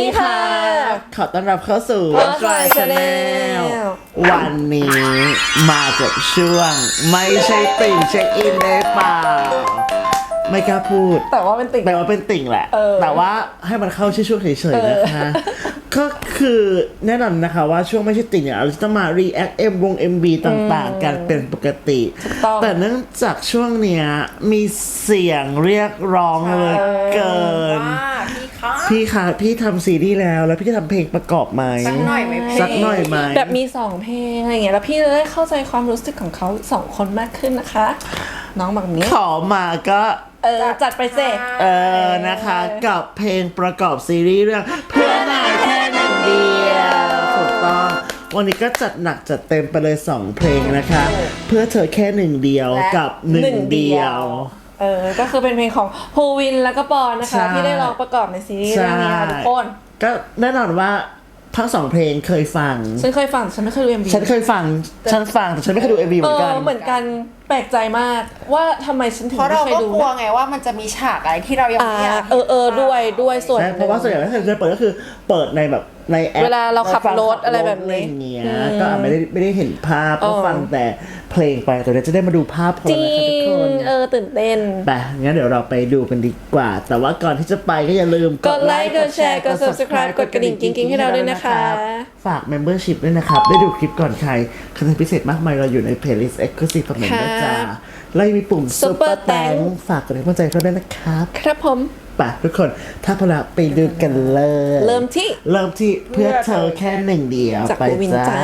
ดีค่ะ ขอต้อนรับเข้าสู่ Watch My Watch My Channel วันนี้มากับช่วง ไม่ใช่ติ่งเช็คอินได้เปล่า ไม่กล้าพูด แต่ว่าเป็นติ่ง แต่ว่าเป็นติ่งแหละ เออ แต่ว่าให้มันเข้าชื่อช่วงเฉยๆนะคะ ก็คือแน่นอนนะคะว่าช่วงไม่ใช่ติ่งเนี่ยเราจะต้องมา react M วง MV ต่างๆ กันเป็นปกติ ต้องแต่เนื่องจากช่วงเนี้ยมีเสียงเรียกร้องเหลยเกิน ว่าพี่ คะพี่คะพี่ทำซีรีส์แล้ว แล้วพี่จะทำเพลงประกอบไหมสักหน่อยไหมเพลง สักหน่อยไหมแบบมีสองเพลงอะไรอย่างเงี้ยแล้วพี่จะได้เข้าใจความรู้สึกของเขาสองคนมากขึ้นนะคะ น้องบอกแบบนี้ขอมาก็ เออจัดไปเสเออนะคะกับเพลงประกอบซีรีส์เรื่อง เพื่อนายแค่หนึ่งเดียวถูกต้อง วันนี้ก็จัดหนักจัดเต็มไปเลย 2 เพลงนะคะ เพื่อเธอแค่หนึ่งเดียวและกับหนึ่งเดียว เออ ก็คือเป็นเพลงของภูวินแล้วก็ปอนนะใช่คะที่ได้ร้องประกอบในซีรีส์เรื่องนี้ค่ะทุกคนก็แน่นอนว่าทั้งสองเพลงเคยฟัง ฉันเคยฟังแต่ฉันไม่เคยดูเอ็มวีฉันเคยฟัง ฉันฟังแต่ฉันไม่เคยดูเอวีเหเอมือนอกันเหมือนกัน แปลกใจมากว่าทำไมฉันถึงเพราะไม่เราเคยก็ดูกลัวไงว่ามันจะมีฉากอะไรที่เรายังอ่าไม่อยากเออเออด้วยด้วยส่วน ใช่เพราะว่าส่วนใหญ่ถ้าเคยเปิดก็คือเปิดในแบบในแอปเวลาเราขับรถฟังอะไรแบบนี้อะไรอย่างเงี้ยก็อาจไม่ได้ไม่ได้เห็นภาพก็ฟังแต่เพลงไปแต่เดี๋ยวจะได้มาดูภาพพอจรินะคะทุกงคนเออตื่นเต้น ไปงั้นเดี๋ยวเราไปดูกันดีกว่า แต่ว่าก่อนที่จะไปก็อย่าลืมกดไลค์กดแชร์กด subscribe กดกระดิ่งกิ๊งๆให้เราด้วยนะคะ ฝาก membership ด้วยนะครับ ได้ดูคลิปก่อนใครคอนเทนต์พิเศษมากมายเราอยู่ใน playlist exclusive ของ member จ้าแล้วยังมีปุ่ม Super super Thank thank ฝากกดให้กำลังใจเราด้วยนะครับ ครับผมไปทุกคนถ้าพร้อมแล้วไปดูกันเลย เริ่มที่ เริ่มที่เพื่อเธอแค่หนึ่งเดียวจากไปภูวินจ้าจ้า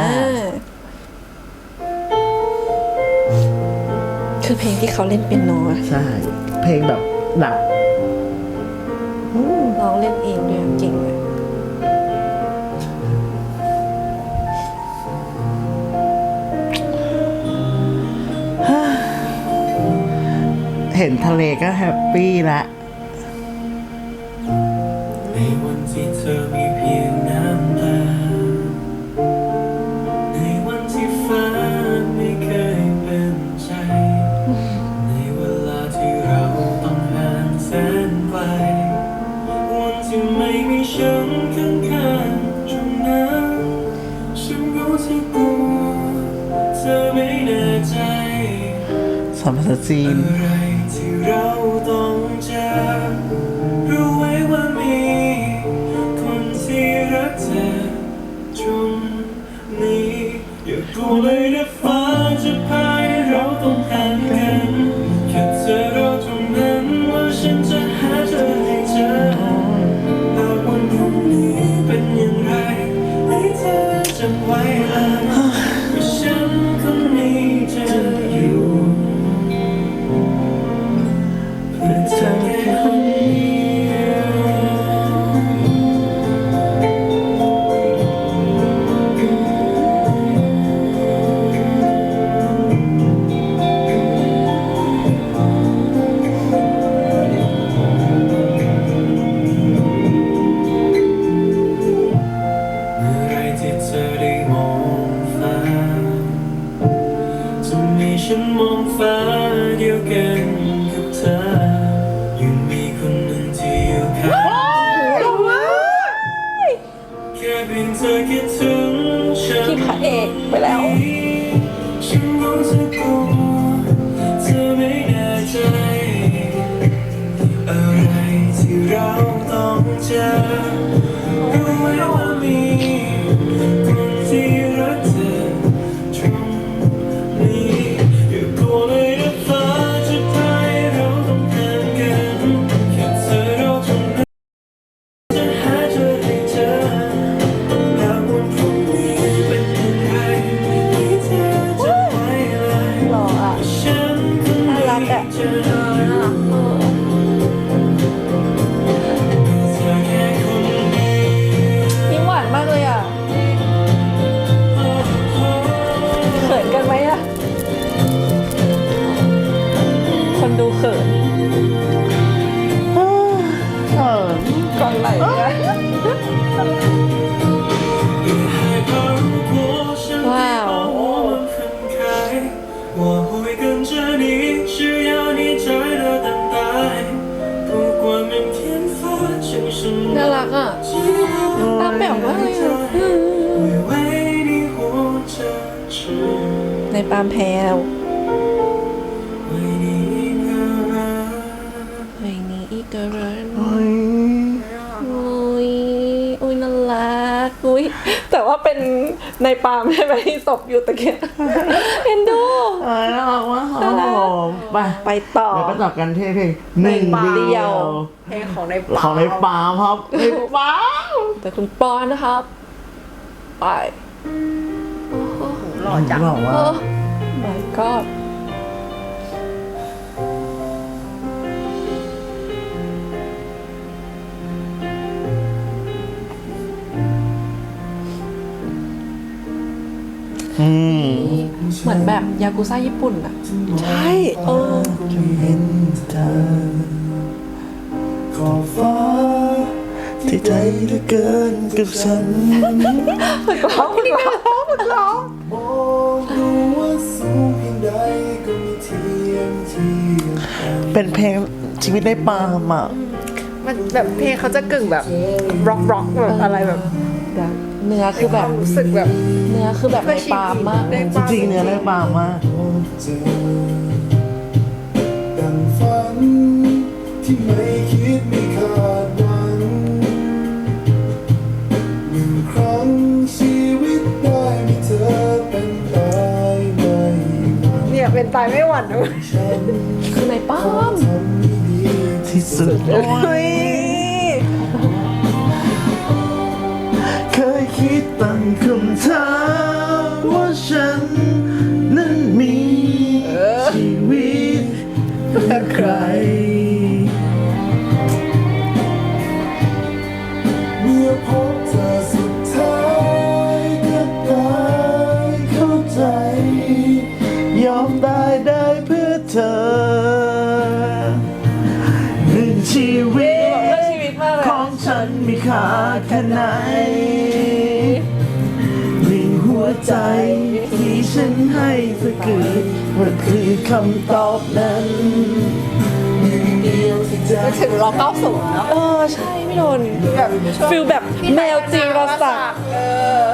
คือเพลงที่เขาเล่นเป็นโนอะใช่ เพลงแบบหลับร้องเล่นเองด้วยเก่ง เลยเห็นทะเลก็แฮปปี้ละในวันที่เธอมีเพียงน้ำตาในวันที่ฟ้าไม่เคยเป็นใจ ในเวลาที่เราต้องห่างแสนไกลวันที่ไม่มีฉันข้างๆตรงนั้นฉันรู้ที่ตัวเธอไม่แน่ใจสัมภาษณ์จีน อะไร ตามแพลวไม่นี้อีกรันอุ้ยอ้ยน่ารักอุ้ยแต่ว่าเป็นในปามใช่ไหมที่ศพอยู่ตะเกียบเอ็นดูเออน่ารักมากครัมไปไปต่อแล้วก็ต่อกันที่เพลงหนึ่งเดียวเพลงของในปามของในปามครับในปามแต่คุณปอนะครับ ไปหล่อจังหล่อมา อ้ my god อืมเหมือนแบบยากุซ่าญี่ปุ่นอะใช่เออเห็นเธอขอบฟ้าที่ใจเหลือเกินกับฉันร้องร้องร้องมอง เป็นเพลงชีวิตในปาล์มอะมันแบบเพลงเขาจะกึ่งแบบร็อกร็อกแบบอะไรแบบเนื้อคือแบบความรู้สึกแบบเนื้อคือแบบในปาล์มมากในจริงๆเนื้อในปาล์มมากพบเจอดังฝันที่ไม่คิดไม่คาด เนี่ยเป็นตายไม่หวั่นนะฉันคือในปาล์มทำไม่ดีที่สุดเฮ้ยเคยคิดตั้งคำถามว่าฉันนั้นมีชีวิตเพื่อใครเมื่อพบเธอ ฉันให้เธอเกิดมันคือคำตอบนั้นหนึ่งเดียวที่จะถึงร้องเก้าสูงเนาะเออใช่พี่นนท์แบบช่วงฟิลแบบพี่แมวจีรศักดิ์เออ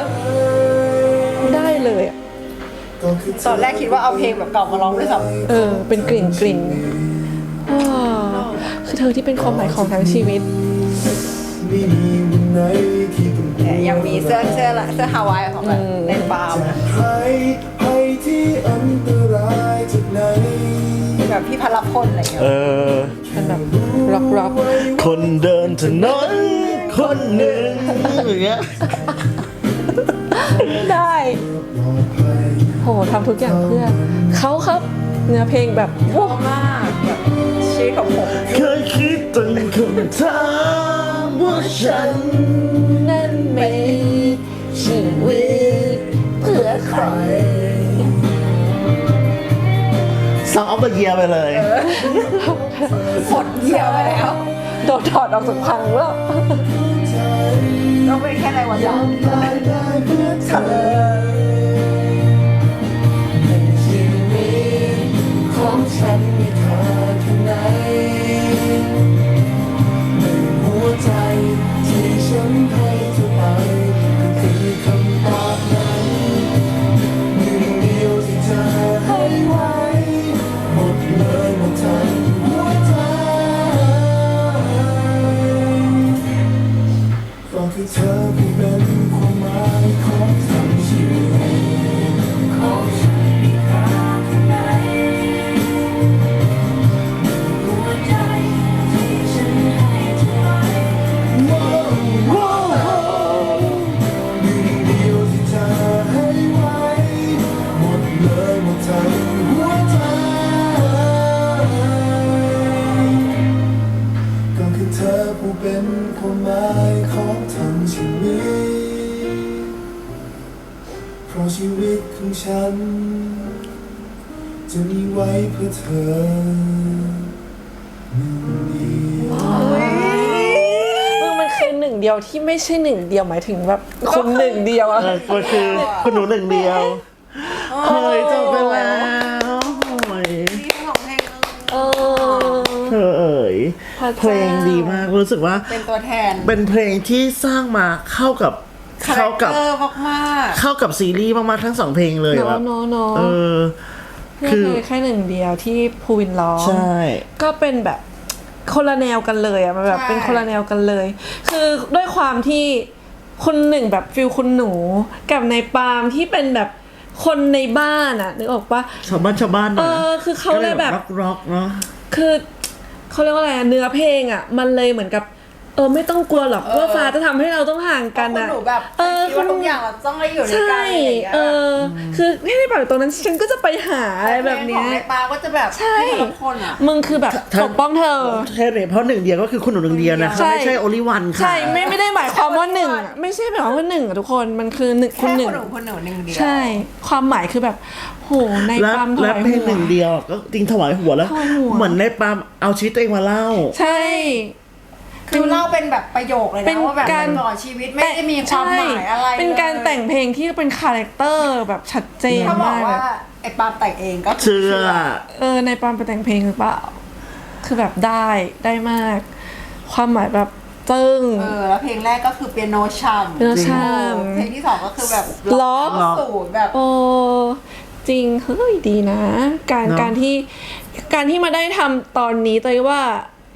ได้เลยอะก็คือเธตอนแรกคิดว่าเอาเพลงแบบเก่ามาร้องด้วยซ้ำเออ เป็นกลิ่นกลิ่นว้าวคือเธอที่เป็นความหมายของทั้งชีวิตไม่มีวันไหนที่ต้องเนี่ ยยังมีเสื้อเสื้อละเสื้อฮาวายของแบบในปาล์มจากใครภัยที่อันตรายจากไหนแบบพี่พลพลอะไรเงี้ยเออมันแบบร็อกร็อกคนเดินถนนคนหนึ่งอย่างเงี้ยได้ปลอดภัยโหทำทุกอย่างเพื่อเขาครับเนื้อเพลงแบบชอบมากแบบชีวิตของผมเคยคิดตั้งคำถามว่าฉัน นั่นไม่ชีวิต เพื่อใครสองออฟเดอะเยียไปเลยหดเหี่ยวไปแล้ว โดนถอดออกจากพังแล้วต้องเป็นแค่ในวันหลังตายได้เพื่อเธอชีวิตของฉันมีค่าแมึงมันคือหนึ่งเดียวที่ไม่ใช่หนึ่งเดียวหมายถึงแบบคนหนึ่งเดียวอะ เออก็คือคุณหนูหนึ่งเดียวเฮ้ยจบไปแล้วโอ้ยที่ของเพลงเออ เธอเอ๋ยพระเพเจ้าลงดีมากรู้สึกว่า เป็นตัวแทนเป็นเพลงที่สร้างมาเข้ากับคเข้ากับเออมากเข้ากับซีรีส์มากๆทั้งสองเพลงเลยเนาะแบบเนาะเนาะเออ เพื่อคือเคยแค่หนึ่งเดียวที่ภูวินร้องใช่ก็เป็นแบบคนละแนวกันเลยอะมันแบบเป็นคนละแนวกันเลย คือด้วยความที่คนหนึ่งแบบฟิลคุณหนู กับในปาล์มที่เป็นแบบคนในบ้านอะนึกออกปะชาวบ้านชาวบ้านหน่เออยอคือเขาเลยแบบร็อกร็อกๆเนาะคือเขาเรียกว่าอะไรอะเนื้อเพลงอะมันเลยเหมือนกับ เออไม่ต้องกลัวหรอกว่าฟ้าจะทำให้เราต้องห่างๆกันคุณอะหนูแบบเออคิดว่าทุกอย่างเราต้องได้อยู่ในใช่กันอะไรอย่างเงี้ยเออ คือให้ได้แบบตรงนั้นฉันก็จะไปหาอะไรแบบเนี้ย ของในปาก็จะแบบใช่ให้ทุกคนอะ มึงคือแบบปกป้องเธอ แค่เนี่ยเพราะหนึ่งเดียวก็คือคุณหนูหนึ่งเดียวนะคะใช่ ไม่ใช่โอลิวันค่ะ ใช่ไม่ไม่ได้หมายความว่าหนึ่งอะไม่ใช่หมายความว่าหนึ่งอะทุกคนมันคือหนึ่งคุแค่ณหนึ่ง คนหนูคนหนูหนึ่งเดียว ใช่ ความหมายคือแบบ โห ในและปั๊มถและวายเพลงหัหนึ่งว เดียวก็จริงถวายหัวแล้ว ถวายหัว เหมือนในปาล์มเอาชีวิตตัวเองมาเล่า ใช่ คือเล่าเป็นแบบประโยคเลยเป็นะนว่าแบบการตลอดชีวิตไม่ได้มีความหมายอะไรใช่เป็นการลยแต่งเพลงที่เป็นคาแรคเตอร์แบบชัดเจนเขาบอกมากว่าแบบไอ้ปาล์มแต่งเองก็คืเชื่อเออในปั๊มไปแต่งเพลงหรือเปล่า คือแบบได้ได้มาก ความหมายแบบจึ้งเออแล้วเพลงแรกก็คือเปียโนชัมเปียโนชัมเพลงที่สองก็คือแบบล็อกสูตรแบบโอ้จริงเฮ้ยดีนะ การเนอะการที่การที่มาได้ทำตอนนี้เตยว่า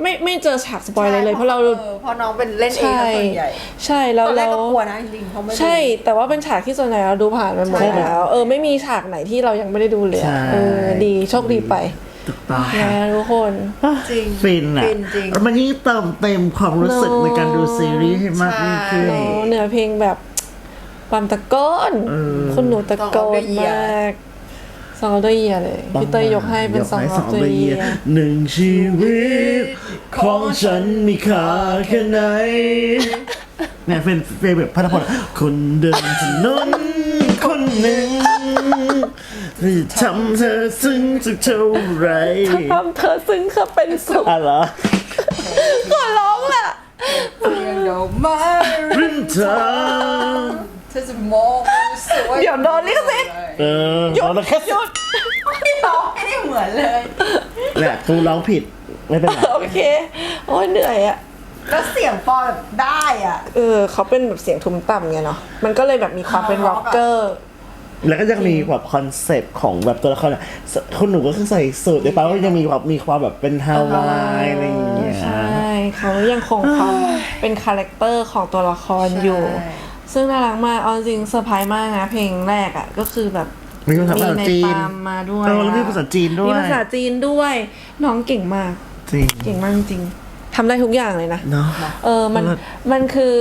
ไม่ไม่เจอฉากสปอยเลยเลย เพราะเรา ออเพราะน้องเป็นเล่นเองใช่ ซะส่วนใหญ่ใช่ตแล้วอนแรกแล้วก็กลัวนะจริงๆเขาไม่ได้ใช่ แต่ว่าเป็นฉากที่ส่วนใหญ่เราดูผ่านไปหมดใช่แล้ว เออ ไม่มีฉากไหนที่เรายังไม่ได้ดูเลยอะใช่ เออ ดี โชคดีไปถูกต้องนะทุกคน จริงฟินอะฟินจริง แล้วมันยิ่งเติมเต็มความรู้สึกเนอะในการดูซีรีส์ให้มากยิ่งขึ้นใช่เนอะเนื้อเพลงแบบความตะโกนเออคุณหนูตะโก Song of น the Year มาก สองออเดอร์เยียเลยพี่เตยยกให้เป็นสองออเดอร์เยียหนึ่งชีวิต ของฉันมีค่าแค่ไหนเนี่ยเป็นเฟเวอร์พัฒพลคนเดินถนนคนหนึ่งที่ทำเธอซึ้งสักเท่าไหรทำเธอซึ้งเธอเป็นสุขอะเหรอขอร้องล่ะเพียงเดียวมาริมทาง เธอจะมองสวยเดี๋ยวโดนลิขสิทธิ์ เออเราแค่หยุดไม่ร้องไม่ได้เหมือนเลย แหละกูร้องผิดไม่เป็นไรโอเค โอ้ยเหนื่อยอะแล้วเสียงปอแบบได้อะ เออเขาเป็นแบบเสียงทุ้มต่ำไงเนาะมันก็เลยแบบมีความเป็นร็ร็ออกกอะเกอร์ แล้วก็ยังมีแบบคอนเซปต์ของแบบตัวละครอะสคุณหนูก็คือใส่สูทในป้าก็ยังมีแบบมีความแบบเป็นฮาวายอะไรอย่างเงี้ย ใช่เขายังคงความเป็นคาแรคเตอร์ของตัวละครอยู่ ใช่ ซึ่งน่ารักมากเอาจริงเซอร์ไพรส์มากนะเพลงแรกอะก็คือแบบมีภาษาในจีนปามมาด้วยเออแล้วมีภาษาจีนด้วยมีภาษาจีนด้วย น้องเก่งมากจริงเก่งมากจริงทำได้ทุกอย่างเลยนะเนาะเออมันเลิศมันคือ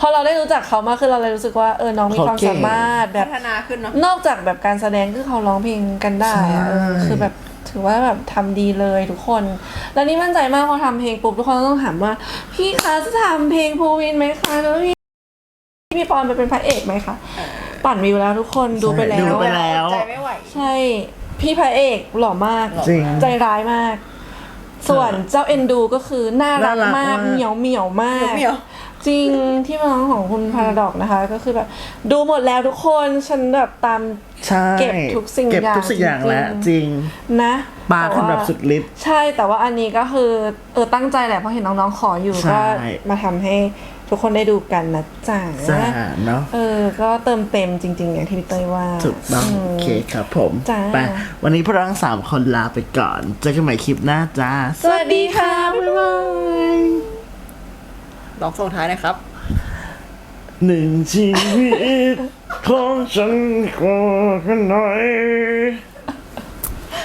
พอเราได้รู้จักเขามากคือเราเลยรู้สึกว่าเออน้องมีเขาความเก่งสามารถแบพับฒนาขึ้นเนาะนอกจากแบบการแสดงคือเขาร้องเพลงกันได้อะใช่เออคือแบบถือว่าแบบทำดีเลยทุกคน แล้วนี่มั่นใจมากพอทำเพลงปุ๊บทุกคนต้องถามว่า พี่คะจะทำเพลงภูวินไหมคะแล้วพี่ พี่ปอนไปเป็นพระเอกไหมคะปั่นวิวแล้วทุกคนดูไปแล้ดูว ไปแล้ว ใจไม่ไหว ใช่พี่พระเอกหล่อมาก จริง ใจร้ายมาก ส่วนเจ้าเอ็นดูก็คือน่ารักน่ารักมากมาก เหมียวเหมียวมาก เหมียว จริงที่มาของของคุณพาราดอกนะคะ ก็คือแบบ ดูหมดแล้วทุกคนฉันแบบตาม ใช่เก็บทุกสิ่งเก็บอย่างทุกสิ่งอย่างแล้วจจริงริงนะปาแต่ทำว่าแบบสุดฤทธิ์ ใช่แต่ว่าอันนี้ก็คือเออตั้งใจแหละเพราะเห็นน้องๆขออยู่ใช่ ก็มาทำให้ ทุกคนได้ดูกันนะจ๊ะจ้าเนาะเออ ก็เติมเต็มจริงๆอย่างที่พี่เต้ยว่าถูกต้องมโอเคครับผมจ้าไปวันนี้พวกเราทั้งสามคนลาไปก่อน เจอกันใหม่คลิปหน้าจ้า สวัสดีค่ะบ๊ายบายลองส่งท้ายหนะครับ หนึ่งชีวิตของฉันขอแค่หน่อย